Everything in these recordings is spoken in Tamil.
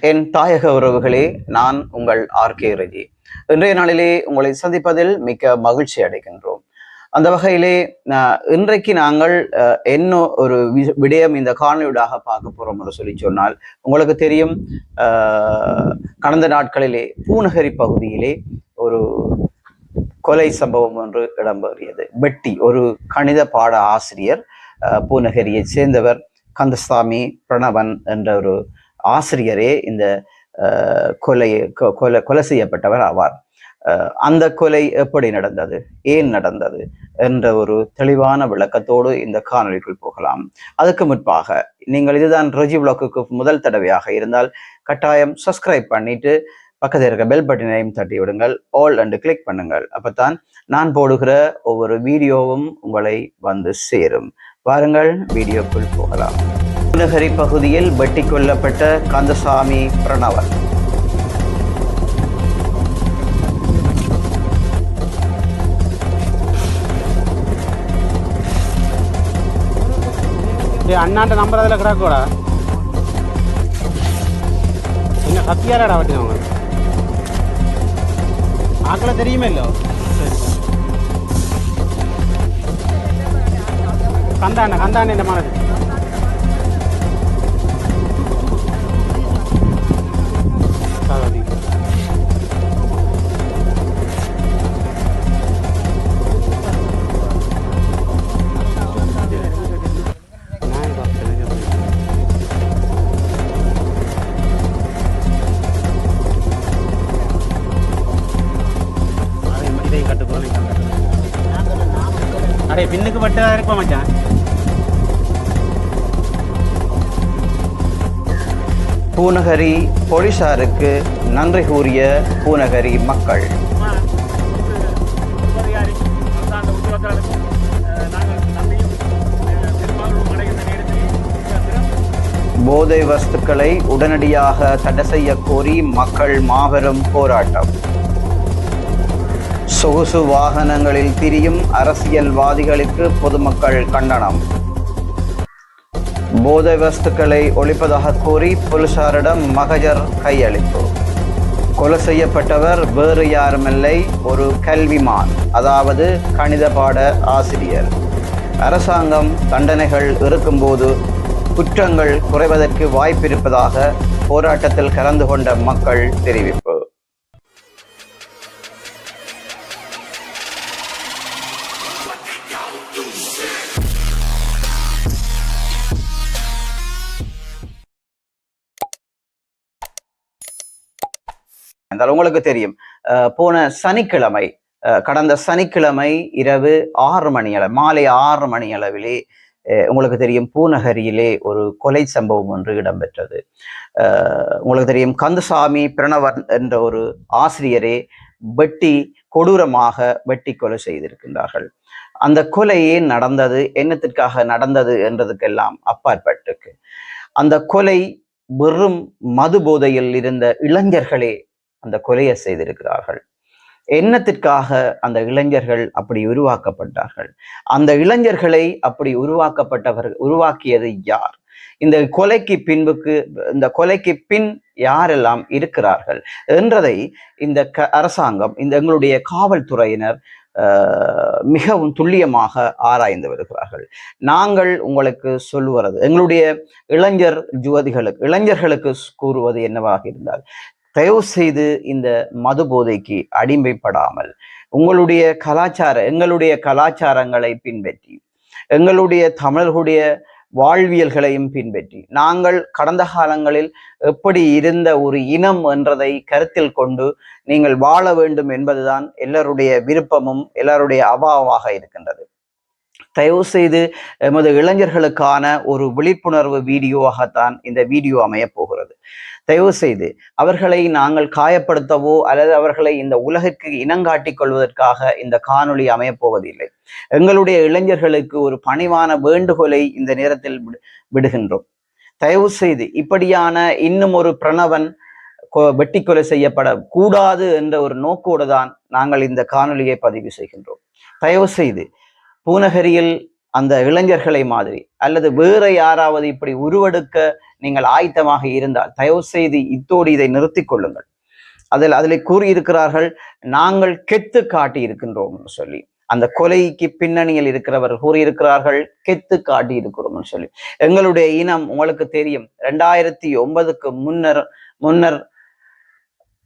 என் தாயக உறவுகளே நான் உங்கள் ஆர்கே ரஜி. இன்றைய நாளிலே உங்களை சந்திப்பதில் மிக்க மகிழ்ச்சி அடைகின்றோம். அந்த வகையிலே இன்றைக்கு நாங்கள் என்ன ஒரு வி- விடயம் இந்த காணொலியூடாக பார்க்க போறோம் என்று சொல்லி சொன்னால் உங்களுக்கு தெரியும் கடந்த நாட்களிலே பூநகரி பகுதியிலே ஒரு கொலை சம்பவம் ஒன்று இடம்பெறியது. வெட்டி ஒரு கணித பாட ஆசிரியர் பூநகரியை சேர்ந்தவர் கந்தசாமி பிரணவன் என்ற ஒரு ஆசிரியரே இந்த கொலை கொ- கொலை கொலை செய்யப்பட்டவர் ஆவார். அந்த கொலை எப்படி நடந்தது? ஏன் நடந்தது? என்ற ஒரு தெளிவான விளக்கத்தோடு இந்த காணொளிக்குள் போகலாம். அதுக்கு முன்பாக நீங்கள் இதுதான் ரஜி விளக்குக்கு முதல் தடவையாக இருந்தால் கட்டாயம் சப்ஸ்கிரைப் பண்ணிட்டு பக்கத்தில் இருக்க பெல் பட்டினையும் தட்டி விடுங்கள் ஆல் அண்டு கிளிக் பண்ணுங்கள். அப்பத்தான் நான் போடுகிற ஒவ்வொரு வீடியோவும் உங்களை வந்து சேரும். வாருங்கள் வீடியோக்குள் போகலாம். பூநகரி பகுதியில் வெட்டி கொல்லப்பட்ட கந்தசாமி பிரணவன் அண்ணாண்ட நம்பர் அதில் கிடக்கூடா. என்ன கத்தியாரடா வட்டினவங்க ஆக்களை தெரியுமே இல்லோ கந்தாண்ட கந்தாண்ட என்ன மாதிரி. அரே பின்னுக்கு பட்டதாக இருப்போம் மச்சான். பூநகரி போலீசாருக்கு நன்றி கூறிய பூநகரி மக்கள். போதை வஸ்துக்களை உடனடியாக தடை செய்ய கோரி மக்கள் மாபெரும் போராட்டம். சொகுசு வாகனங்களில் திரியும் அரசியல்வாதிகளுக்கு பொதுமக்கள் கண்டனம். போதை வஸ்துக்களை ஒழிப்பதாக கூறி போலீசாரிடம் மகஜர் கையளிப்பு. கொலை செய்யப்பட்டவர் வேறு யாருமில்லை ஒரு கல்விமான் அதாவது கணித பாட ஆசிரியர். அரசாங்கம் தண்டனைகள் இருக்கும்போது குற்றங்கள் குறைவதற்கு வாய்ப்பிருப்பதாக போராட்டத்தில் கலந்து கொண்ட மக்கள் தெரிவிப்பு. என்றால் உங்களுக்கு தெரியும். போன சனிக்கிழமை அஹ், கடந்த சனிக்கிழமை இரவு ஆறு மணி அளவு மாலை ஆறு மணி அளவிலே அஹ், உங்களுக்கு தெரியும் பூநகரியிலே ஒரு கொலை சம்பவம் ஒன்று இடம்பெற்றது. உங்களுக்கு தெரியும் கந்தசாமி பிரணவன் என்ற ஒரு ஆசிரியரே வெட்டி கொடூரமாக வெட்டி கொலை செய்திருக்கின்றார்கள். அந்த கொலை ஏன் நடந்தது என்னத்திற்காக நடந்தது என்றதுக்கெல்லாம் அப்பாற்பட்டுக்கு. அந்த கொலை வெறும் மது போதையில் இருந்த இளைஞர்களே அந்த கொலையை செய்திருக்கிறார்கள். என்னத்திற்காக அந்த இளைஞர்கள் அப்படி உருவாக்கப்பட்டார்கள்? அந்த இளைஞர்களை அப்படி உருவாக்கப்பட்டவர் உருவாக்கியது யார்? இந்த கொலைக்கு பின்புக்கு இந்த கொலைக்கு பின் யாரெல்லாம் இருக்கிறார்கள்? என்றதை இந்த க அரசாங்கம் இந்த எங்களுடைய காவல்துறையினர் ஆஹ், மிகவும் துல்லியமாக ஆராய்ந்து வருகிறார்கள். நாங்கள் உங்களுக்கு சொல்லுவது எங்களுடைய இளைஞர் ஜுவதிகளுக்கு இளைஞர்களுக்கு கூறுவது என்னவாக இருந்தால் தயவு செய்து இந்த மது போதைக்கு அடிமைப்படாமல் உங்களுடைய கலாச்சார எங்களுடைய கலாச்சாரங்களை பின்பற்றி எங்களுடைய தமிழர்களுடைய வாழ்வியல்களையும் பின்பற்றி. நாங்கள் கடந்த காலங்களில் எப்படி இருந்த ஒரு இனம் என்றதை கருத்தில் கொண்டு நீங்கள் வாழ வேண்டும் என்பதுதான் எல்லாருடைய விருப்பமும் எல்லாருடைய அபாவமாக இருக்கின்றது. தயவு செய்து எமது இளைஞர்களுக்கான ஒரு விழிப்புணர்வு வீடியோவாகத்தான் இந்த வீடியோ அமையப் போகிறது. தயவு செய்து அவர்களை நாங்கள் காயப்படுத்தவோ அல்லது அவர்களை இந்த உலகிற்கு இனங்காட்டிக் கொள்வதற்காக இந்த காணொளி அமையப்போவதில்லை. எங்களுடைய இளைஞர்களுக்கு ஒரு பணிவான வேண்டுகோளை இந்த நேரத்தில் விடு- விடுகின்றோம். தயவு செய்து இப்படியான இன்னும் ஒரு பிரணவன் கொ- வெட்டி கொலை செய்யப்பட கூடாது என்ற ஒரு நோக்கோடு தான் நாங்கள் இந்த காணொலியை பதிவு செய்கின்றோம். தயவு செய்து பூநகரியில் அந்த இளைஞர்களை மாதிரி அல்லது வேற யாராவது இப்படி உருவெடுக்க நீங்கள் ஆயத்தமாக இருந்தால் தயவு செய்து இத்தோடு இதை நிறுத்திக் கொள்ளுங்கள். அதில் அதில் கூறியிருக்கிறார்கள் நாங்கள் கெத்து காட்டி இருக்கின்றோம் சொல்லி. அந்த கொலைக்கு பின்னணியில் இருக்கிறவர்கள் கூறியிருக்கிறார்கள் கெத்து காட்டி இருக்கிறோம்னு சொல்லி. எங்களுடைய இனம் உங்களுக்கு தெரியும் ரெண்டாயிரத்தி ஒன்பதுக்கு முன்னர் முன்னர்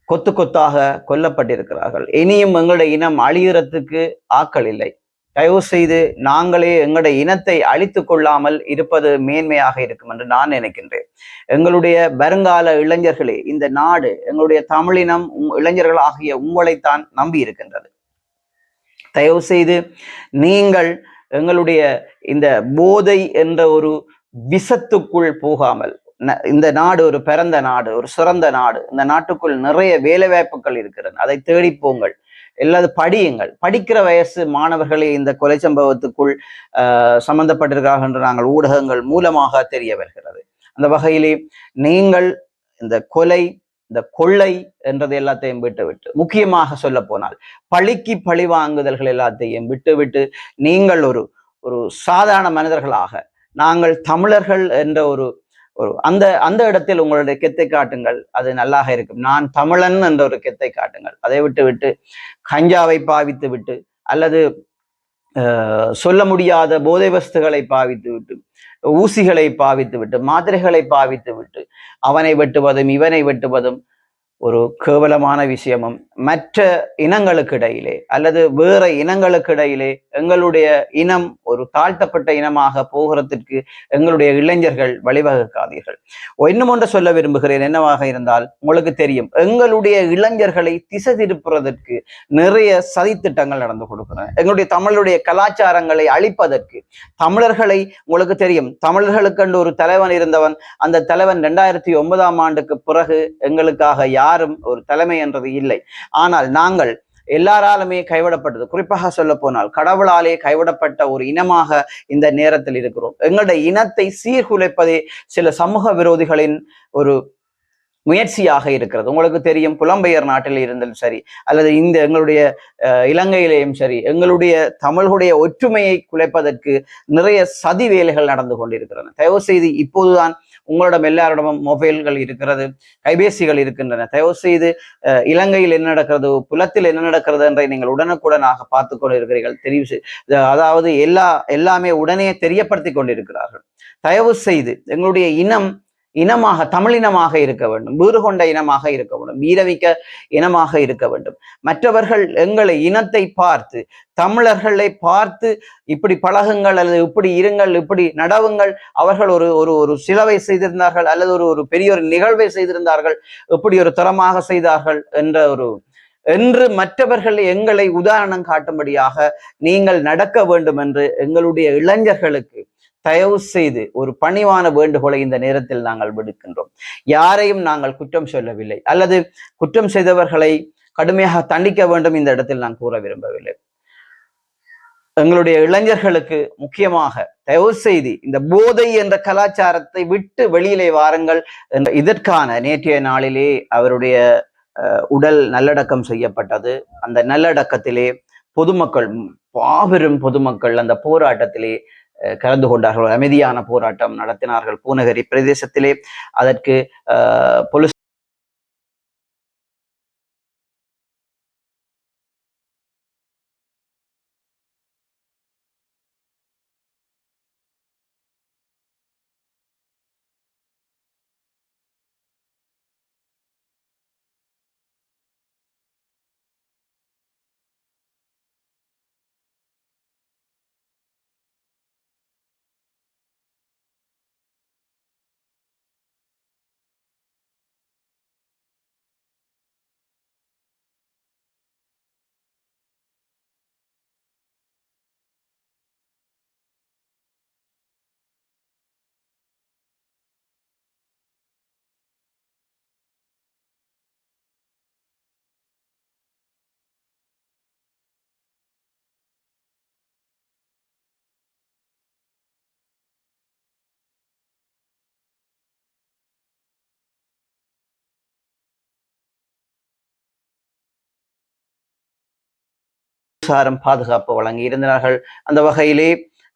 கொத்து கொத்தாக கொல்லப்பட்டிருக்கிறார்கள். இனியும் எங்களுடைய இனம் அழியறத்துக்கு ஆக்கள் இல்லை. தயவு செய்து நாங்களே எங்களுடைய இனத்தை அழித்துக் கொள்ளாமல் இருப்பது மேன்மையாக இருக்கும் என்று நான் நினைக்கின்றேன். எங்களுடைய வருங்கால இளைஞர்களே இந்த நாடு எங்களுடைய தமிழினம் உம் இளைஞர்கள் ஆகிய உங்களைத்தான் நம்பி இருக்கின்றது. தயவு செய்து நீங்கள் எங்களுடைய இந்த போதை என்ற ஒரு விஷத்துக்குள் போகாமல் இந்த நாடு ஒரு பிறந்த நாடு ஒரு சிறந்த நாடு இந்த நாட்டுக்குள் நிறைய வேலைவாய்ப்புகள் இருக்கிறது அதை தேடி போங்கள். எல்லாது படியுங்கள். படிக்கிற வயசு மாணவர்களே இந்த கொலை சம்பவத்துக்குள் ஆஹ் சம்பந்தப்பட்டிருக்கிறார்கள் என்று நாங்கள் ஊடகங்கள் மூலமாக தெரிய வருகிறது. அந்த வகையிலே நீங்கள் இந்த கொலை இந்த கொள்ளை என்றது எல்லாத்தையும் விட்டுவிட்டு முக்கியமாக சொல்ல போனால் பழிக்கு பழி வாங்குதல்கள் எல்லாத்தையும் விட்டுவிட்டு நீங்கள் ஒரு ஒரு சாதாரண மனிதர்களாக நாங்கள் தமிழர்கள் என்ற ஒரு ஒரு அந்த அந்த இடத்தில் உங்களுடைய கெத்தை காட்டுங்கள். அது நல்லாக இருக்கும். நான் தமிழன் என்ற ஒரு கெத்தை காட்டுங்கள். அதை விட்டு விட்டு கஞ்சாவை பாவித்து விட்டு அல்லது சொல்ல முடியாத போதை வஸ்துகளை பாவித்து விட்டு ஊசிகளை பாவித்து விட்டு மாத்திரைகளை பாவித்து விட்டு அவனை வெட்டுவதும் இவனை வெட்டுவதும் ஒரு கேவலமான விஷயமும் மற்ற இனங்களுக்கு இடையிலே அல்லது வேற இனங்களுக்கு இடையிலே எங்களுடைய இனம் ஒரு தாழ்த்தப்பட்ட இனமாக போகிறதுக்கு எங்களுடைய இளைஞர்கள் வழிவகுக்காதீர்கள். இன்னும் ஒன்று சொல்ல விரும்புகிறேன் என்னவாக இருந்தால் உங்களுக்கு தெரியும் எங்களுடைய இளைஞர்களை திசை திருப்புறதற்கு நிறைய சதித்திட்டங்கள் நடந்து கொடுக்கிறேன் எங்களுடைய தமிழுடைய கலாச்சாரங்களை அழிப்பதற்கு தமிழர்களை உங்களுக்கு தெரியும் தமிழர்களுக்கென்று ஒரு தலைவன் இருந்தவன் அந்த தலைவன் ரெண்டாயிரத்தி ஒன்பதாம் ஆண்டுக்கு பிறகு எங்களுக்காக யார் யாரும் ஒரு தலைமை என்றது இல்லை. ஆனால் நாங்கள் எல்லாராலுமே கைவிடப்பட்டது. குறிப்பாக சொல்ல போனால் கடவுளாலே கைவிடப்பட்ட ஒரு இனமாக இந்த நேரத்தில் இருக்கிறோம். எங்களுடைய இனத்தை சீர்குலைப்பதே சில சமூக விரோதிகளின் ஒரு முயற்சியாக இருக்கிறது. உங்களுக்கு தெரியும் புலம்பெயர் நாட்டில் இருந்தாலும் சரி அல்லது இந்த எங்களுடைய அஹ், இலங்கையிலேயும் சரி எங்களுடைய தமிழுடைய ஒற்றுமையை குலைப்பதற்கு நிறைய சதி வேலைகள் நடந்து கொண்டிருக்கிறன தயவு செய்து இப்போதுதான் உங்களிடம் எல்லாரிடமும் மொபைல்கள் இருக்கிறது கைபேசிகள் இருக்கின்றன. தயவு செய்து இலங்கையில் என்ன நடக்கிறது புலத்தில் என்ன நடக்கிறது என்றை நீங்கள் உடனுக்குடனாக பார்த்து கொண்டு இருக்கிறீர்கள் தெரிவு அதாவது எல்லா எல்லாமே உடனே தெரியப்படுத்தி கொண்டிருக்கிறார்கள். தயவு செய்து எங்களுடைய இனம் இனமாக தமிழினமாக இருக்க வேண்டும். வீறு கொண்ட இனமாக இருக்க வேண்டும். வீரமிக்க இனமாக இருக்க வேண்டும். மற்றவர்கள் எங்களை இனத்தை பார்த்து தமிழர்களை பார்த்து இப்படி பழகுங்கள் அல்லது இப்படி இருங்கள் இப்படி நடவுங்கள். அவர்கள் ஒரு ஒரு ஒரு சிலவை செய்திருந்தார்கள் அல்லது ஒரு ஒரு பெரிய ஒரு நிகழ்வை செய்திருந்தார்கள். இப்படி ஒரு தரமாக செய்தார்கள் என்ற ஒரு என்று மற்றவர்கள் எங்களை உதாரணம் காட்டும்படியாக நீங்கள் நடக்க வேண்டும் என்று எங்களுடைய இளைஞர்களுக்கு தயவு செய்து ஒரு பணிவான வேண்டுகோளை இந்த நேரத்தில் நாங்கள் விடுக்கின்றோம். யாரையும் நாங்கள் குற்றம் சொல்லவில்லை. அல்லது குற்றம் செய்தவர்களை கடுமையாக தண்டிக்க வேண்டும் இந்த இடத்தில் நான் கூற விரும்பவில்லை. எங்களுடைய இளைஞர்களுக்கு முக்கியமாக தயவு செய்து இந்த போதை என்ற கலாச்சாரத்தை விட்டு வெளியிலே வாருங்கள் என்ற இதற்கான நேற்றைய நாளிலே அவருடைய அஹ், உடல் நல்லடக்கம் செய்யப்பட்டது. அந்த நல்லடக்கத்திலே பொதுமக்கள் பாபெரும் பொதுமக்கள் அந்த போராட்டத்திலே கலந்து கொண்டார்கள் அமைதியான போராட்டம் நடத்தினார்கள். பூநகரி பிரதேசத்திலே அதற்கு அஹ், சாரம் பாதுகாப்பு வழங்கி இருந்தார்கள் அந்த வகையிலே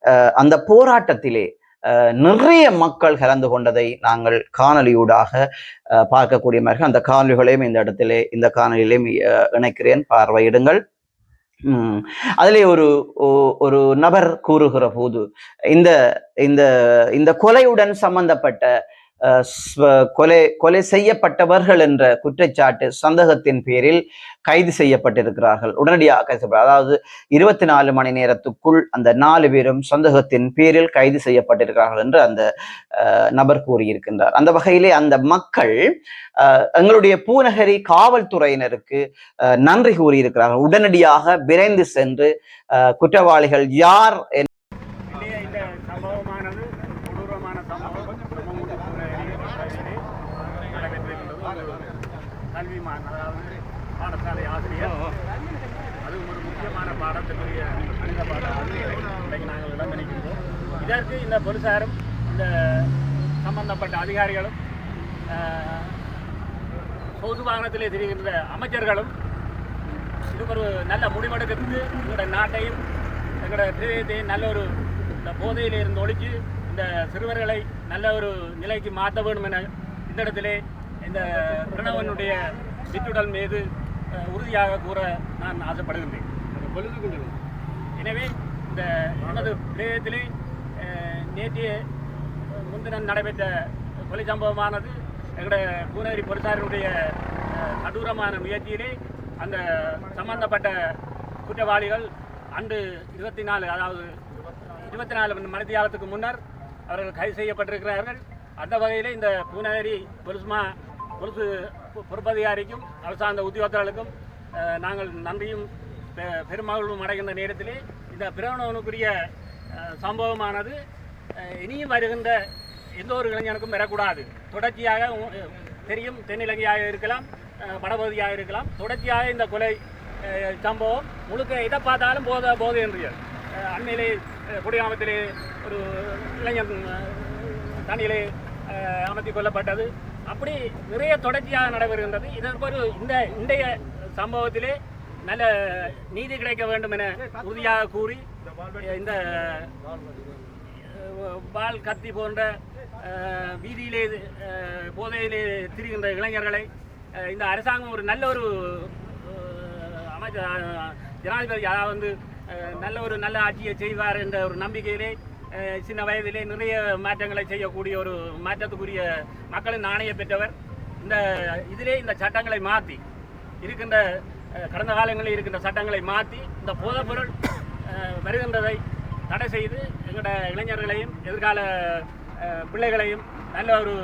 அஹ், அந்த போராட்டத்திலே அஹ், நிறைய மக்கள் கலந்து கொண்டதை நாங்கள் காணொலியூடாக அஹ், பார்க்கக்கூடிய மாதிரி அந்த காணொலிகளையும் இந்த இடத்திலே இந்த காணொலியிலையும் அஹ், இணைக்கிறேன். பார்வையிடுங்கள். உம் அதிலே ஒரு ஒரு நபர் கூறுகிற போது இந்த இந்த இந்த கொலையுடன் சம்பந்தப்பட்ட கொலை கொலை செய்யப்பட்டவர்கள் என்ற குற்றச்சாட்டு சந்தேகத்தின் பேரில் கைது செய்யப்பட்டிருக்கிறார்கள். உடனடியாக கைது அதாவது இருபத்தி நாலு மணி நேரத்துக்குள் அந்த நாலு பேரும் சந்தேகத்தின் பேரில் கைது செய்யப்பட்டிருக்கிறார்கள் என்று அந்த நபர் கூறியிருக்கின்றார். அந்த வகையிலே அந்த மக்கள் எங்களுடைய பூநகரி காவல்துறையினருக்கு நன்றி கூறியிருக்கிறார்கள். உடனடியாக விரைந்து சென்று குற்றவாளிகள் யார் இல்லையே இந்த சம்பவமானது கொடூரமான சம்பவம் சமூக பகுதியிலே நடைபெற்றிருக்கின்றது ஒரு கல்விமான் அதாவது பாடசாலை ஆசிரியர் அதுவும் ஒரு முக்கியமான பாடத்துக்குரிய கணித பாட ஆசிரியரை இன்றைக்கு நாங்கள் இளமணிக்கின்றோம் இதற்கு இந்த போலீசாரும் இந்த சம்பந்தப்பட்ட அதிகாரிகளும் சொகுசு வாகனத்திலே திரிகின்ற அமைச்சர்களும் இதுக்கு ஒரு நல்ல முடிவெடுக்கிறதுக்கு எங்களுடைய நாட்டையும் எங்களுடைய பிரதேசத்தையும் நல்ல ஒரு இந்த போதையில் இருந்து ஒழிச்சு இந்த சிறுவர்களை நல்ல ஒரு நிலைக்கு மாற்ற வேண்டும் என இந்த இடத்திலே இந்த பிரணவனுடைய வித்துடல் மீது உறுதியாக கூற நான் ஆசைப்படுகின்றேன். எனவே இந்த எனது பிரதேசத்திலே நேற்று முன்தினம் நடைபெற்ற கொலை சம்பவமானது எங்களுடைய பூநகரி பொலிசாரினுடைய கடூரமான முயற்சியிலே அந்த சம்பந்தப்பட்ட குற்றவாளிகள் அன்று இருபத்தி நாலு அதாவது இருபத்தி நாலு மணித்தியாலத்துக்கு முன்னர் அவர்கள் கைது செய்யப்பட்டிருக்கிறார்கள். அந்த வகையில் இந்த பூநகரி பொலிஸ்மா பொலிசு பொறுப்பதிகாரிக்கும் அரசாங்க உத்தியோகத்தர்களுக்கும் நாங்கள் நன்றியும் பெ- பெருமகிழ்வும் அடைகின்ற நேரத்திலே இந்த பிரவணவனுக்குரிய சம்பவமானது இனியும் வருகின்ற எந்த ஒரு இளைஞனுக்கும் வரக்கூடாது. தொடர்ச்சியாக தெரியும் தென்னிலங்கையாக இருக்கலாம் வடபகுதியாக இருக்கலாம். தொடர்ச்சியாக இந்த கொலை சம்பவம் முழுக்க எதை பார்த்தாலும் போத போதை என்று அண்மையிலே அஹ், குடியாமத்திலே ஒரு இளைஞன் தண்ணியிலே அஹ், அமர்த்தி கொல்லப்பட்டது. அப்படி நிறைய தொடர்ச்சியாக நடைபெறுகின்றது. இதற்கு ஒரு இந்த இன்றைய சம்பவத்திலே நல்ல நீதி கிடைக்க வேண்டும் என உறுதியாக கூறி இந்த பால் கத்தி போன்ற வீதியிலே போதையிலே திரிகின்ற இளைஞர்களை இந்த அரசாங்கம் ஒரு நல்ல ஒரு அமைச்சர் ஜனாதிபதி அதாவது வந்து நல்ல ஒரு நல்ல ஆட்சியை செய்வார் என்ற ஒரு நம்பிக்கையிலே சின்ன வயதிலே நிறைய மாற்றங்களை செய்யக்கூடிய ஒரு மாற்றத்துக்குரிய மக்களின் நாணய பெற்றவர். இந்த இதிலே இந்த சட்டங்களை மாற்றி இருக்கின்ற கடந்த காலங்களில் இருக்கின்ற சட்டங்களை மாற்றி இந்த போதைப்பொருள் வருகின்றதை தடை செய்து எங்களோட இளைஞர்களையும் எதிர்கால பிள்ளைகளையும் நல்ல ஒரு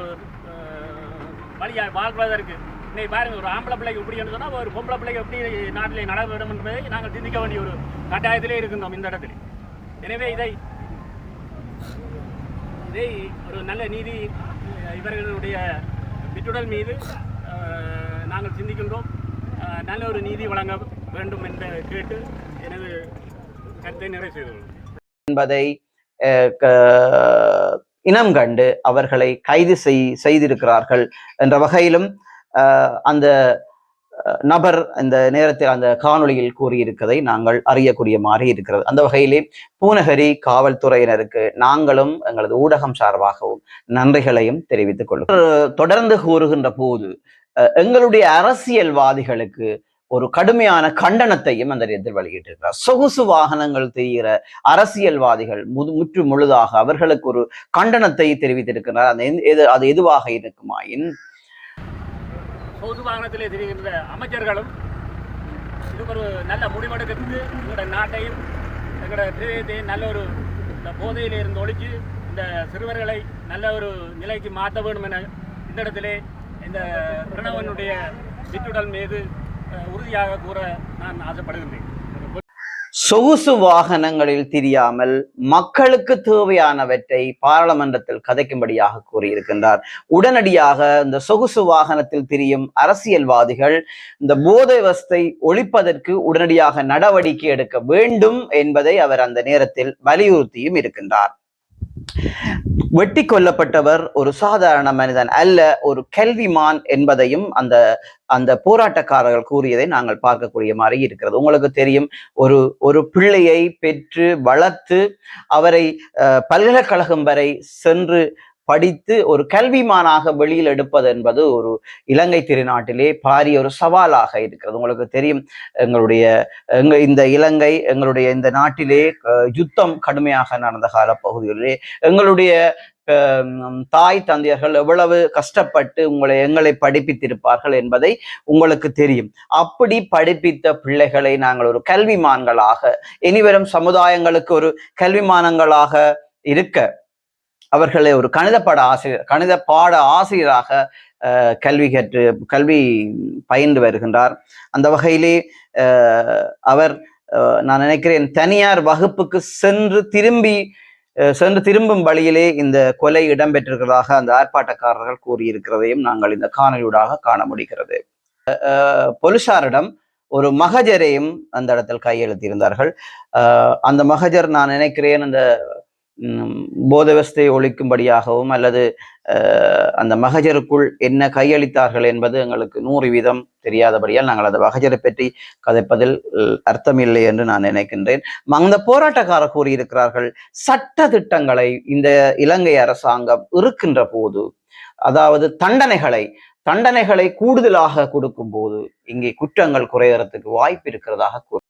வழியாக வாழ்வதற்கு. இன்னைக்கு பாருங்கள் ஒரு ஆம்பளை பிள்ளைக்கு இப்படி என்று சொன்னால் ஒரு பொம்பளை பிள்ளைக்கு எப்படி நாட்டிலே நடைபெறும் என்பதை நாங்கள் சிந்திக்க வேண்டிய ஒரு கட்டாயத்திலே இருக்கின்றோம் இந்த இடத்தில். எனவே இதை இதை ஒரு நல்ல நீதி இவர்களுடைய விட்டுடல் மீது நாங்கள் சிந்திக்கின்றோம். நல்ல ஒரு நீதி வழங்க வேண்டும் என்று கேட்டு எனது கருத்தை நிறைவு செய்து என்பதை இனம் கண்டு அவர்களை கைது செய் செய்திருக்கிறார்கள் என்ற வகையிலும் அந்த நபர் இந்த நேரத்தில் அந்த காணொளியில் கூறியிருப்பதை நாங்கள் அறியக்கூடிய மாதிரி இருக்கிறது. அந்த வகையிலே பூநகரி காவல்துறையினருக்கு நாங்களும் எங்களது ஊடகம் சார்பாகவும் நன்றிகளையும் தெரிவித்துக் கொள்ளும் தொடர்ந்து கூறுகின்ற போது எங்களுடைய அரசியல்வாதிகளுக்கு ஒரு கடுமையான கண்டனத்தையும் அந்த நேரத்தில் வெளியிட்டிருக்கிறார். சொகுசு வாகனங்கள் தெரிகிற அரசியல்வாதிகள் முது முற்று முழுதாக அவர்களுக்கு ஒரு கண்டனத்தை தெரிவித்திருக்கிறார். அந்த எது அது எதுவாக இருக்குமாயின் சொகுசு வாகனத்திலே தெரிகின்ற அமைச்சர்களும் இது ஒரு நல்ல முடிவெடுக்கிறது எங்களோட நாட்டையும் எங்களோட பிரதேசத்தையும் நல்ல ஒரு இந்த போதையில் இருந்து ஒழிச்சு இந்த சிறுவர்களை நல்ல ஒரு நிலைக்கு மாற்ற வேண்டும் என இந்த இடத்திலே இந்த பிரணவனுடைய வித்துடல் மீது உறுதியாக கூற நான் ஆசைப்படுகின்றேன். சொகுசு வாகனங்களில் திரியாமல் மக்களுக்கு தேவையானவற்றை பாராளுமன்றத்தில் கதைக்கும்படியாக கூறியிருக்கின்றார். உடனடியாக இந்த சொகுசு வாகனத்தில் திரியும் அரசியல்வாதிகள் இந்த போதை வஸ்தை ஒழிப்பதற்கு உடனடியாக நடவடிக்கை எடுக்க வேண்டும் என்பதை அவர் அந்த நேரத்தில் வலியுறுத்தியும் இருக்கின்றார். வெட்டி கொல்லப்பட்டவர் ஒரு சாதாரண மனிதன் அல்ல ஒரு கல்விமான் என்பதையும் அந்த அந்த போராட்டக்காரர்கள் கூறியதை நாங்கள் பார்க்கக்கூடிய மாதிரி இருக்கிறது. உங்களுக்கு தெரியும் ஒரு ஒரு பிள்ளையை பெற்று வளர்த்து அவரை அஹ், பல்கலைக்கழகம் வரை சென்று படித்து ஒரு கல்விமானாக வெளியில் எடுப்பது என்பது ஒரு இலங்கை திருநாட்டிலே பாரிய ஒரு சவாலாக இருக்கிறது. உங்களுக்கு தெரியும் எங்களுடைய எங்க இந்த இலங்கை எங்களுடைய இந்த நாட்டிலே யுத்தம் கடுமையாக நடந்த கால பகுதிகளிலே எங்களுடைய தாய் தந்தையர்கள் எவ்வளவு கஷ்டப்பட்டு உங்களை எங்களை படிப்பித்திருப்பார்கள் என்பதை உங்களுக்கு தெரியும். அப்படி படிப்பித்த பிள்ளைகளை நாங்கள் ஒரு கல்விமான்களாக இனிவரும் சமுதாயங்களுக்கு ஒரு கல்விமானங்களாக இருக்க அவர்களை ஒரு கணித பாட ஆசிரியர் கணித பாட ஆசிரியராக அஹ், கல்வி கற்று கல்வி பயின்று வருகின்றார். அந்த வகையிலே அவர் நான் நினைக்கிறேன் தனியார் வகுப்புக்கு சென்று திரும்பி சென்று திரும்பும் வழியிலே இந்த கொலை இடம்பெற்றிருக்கிறதாக அந்த ஆர்ப்பாட்டக்காரர்கள் கூறியிருக்கிறதையும் நாங்கள் இந்த காணொலியூடாக காண முடிகிறது. பொலிசாரிடம் ஒரு மகஜரையும் அந்த இடத்தில் கையெழுத்தியிருந்தார்கள் அந்த மகஜர் நான் நினைக்கிறேன் அந்த ம், போதவஸ்தை ஒழிக்கும்படியாகவும் அல்லது அந்த மகஜருக்குள் என்ன கையளித்தார்கள் என்பது எங்களுக்கு நூறு வீதம் தெரியாதபடியால் நாங்கள் அந்த மகஜரை பற்றி கதைப்பதில் அர்த்தமில்லை என்று நான் நினைக்கின்றேன். அந்த போராட்டக்காரர் கூறியிருக்கிறார்கள் சட்ட திட்டங்களை இந்த இலங்கை அரசாங்கம் இருக்கின்ற போது அதாவது தண்டனைகளை தண்டனைகளை கூடுதலாக கொடுக்கும் போது இங்கே குற்றங்கள் குறையறதுக்கு வாய்ப்பு இருக்கிறதாக கூறு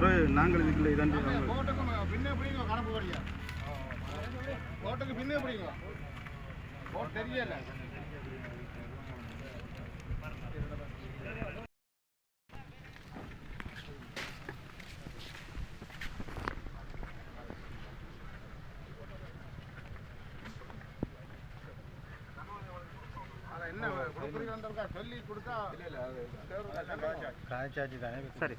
பிறகு நாங்கள் இதுக்குள்ள இதாண்டு பின்ன பிடிங்க கணக்கு வரியா? கோட்டுக்கு பின்னே பிடிங்க. கோட் தெரியல. சொல்லி கொடுத்தா சரி.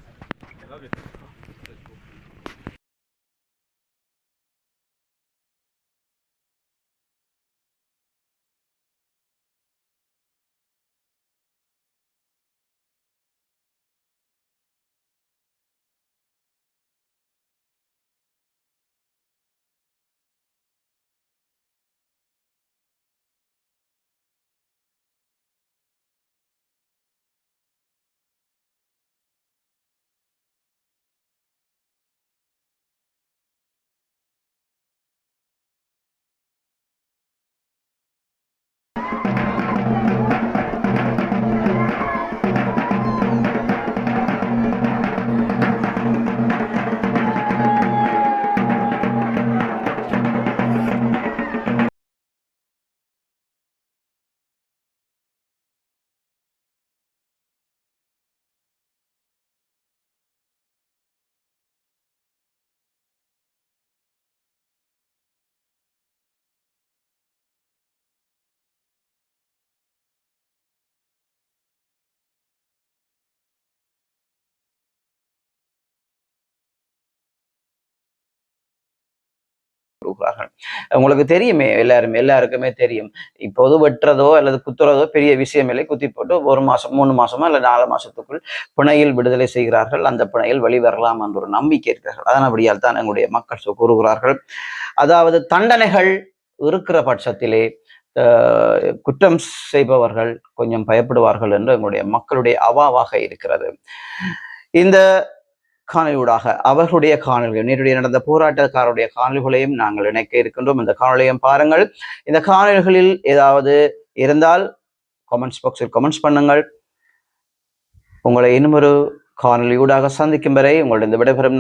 உங்களுக்கு தெரியுமே எல்லாருமே எல்லாருக்குமே தெரியும். இப்போது வெட்டுறதோ அல்லது குத்துறதோ பெரிய விஷயம் இல்லை குத்தி போட்டு ஒரு மாசம் மூணு மாசமோ இல்லை நாலு மாசத்துக்குள் பிணையில் விடுதலை செய்கிறார்கள். அந்த பிணையில் வெளிவரலாம் என்ற ஒரு நம்பிக்கை இருக்கிறார்கள். அதனபடியால் தான் எங்களுடைய மக்கள் கூறுகிறார்கள். அதாவது தண்டனைகள் இருக்கிற பட்சத்திலே குற்றம் செய்பவர்கள் கொஞ்சம் பயப்படுவார்கள் என்று எங்களுடைய மக்களுடைய அவாவாக இருக்கிறது. இந்த காணொலியூடாக. அவர்களுடைய காணொலிகள் நேருடைய நடந்த போராட்டக்காரருடைய காணொலிகளையும் நாங்கள் இணைக்க இருக்கின்றோம். இந்த காணொலியையும் பாருங்கள். இந்த காணொலிகளில் ஏதாவது இருந்தால் கமெண்ட்ஸ் பாக்ஸில் கமெண்ட்ஸ் பண்ணுங்கள். உங்களை இன்னும் ஒரு காணொலியூடாக சந்திக்கும் வரை உங்களிடம் விடைபெறும்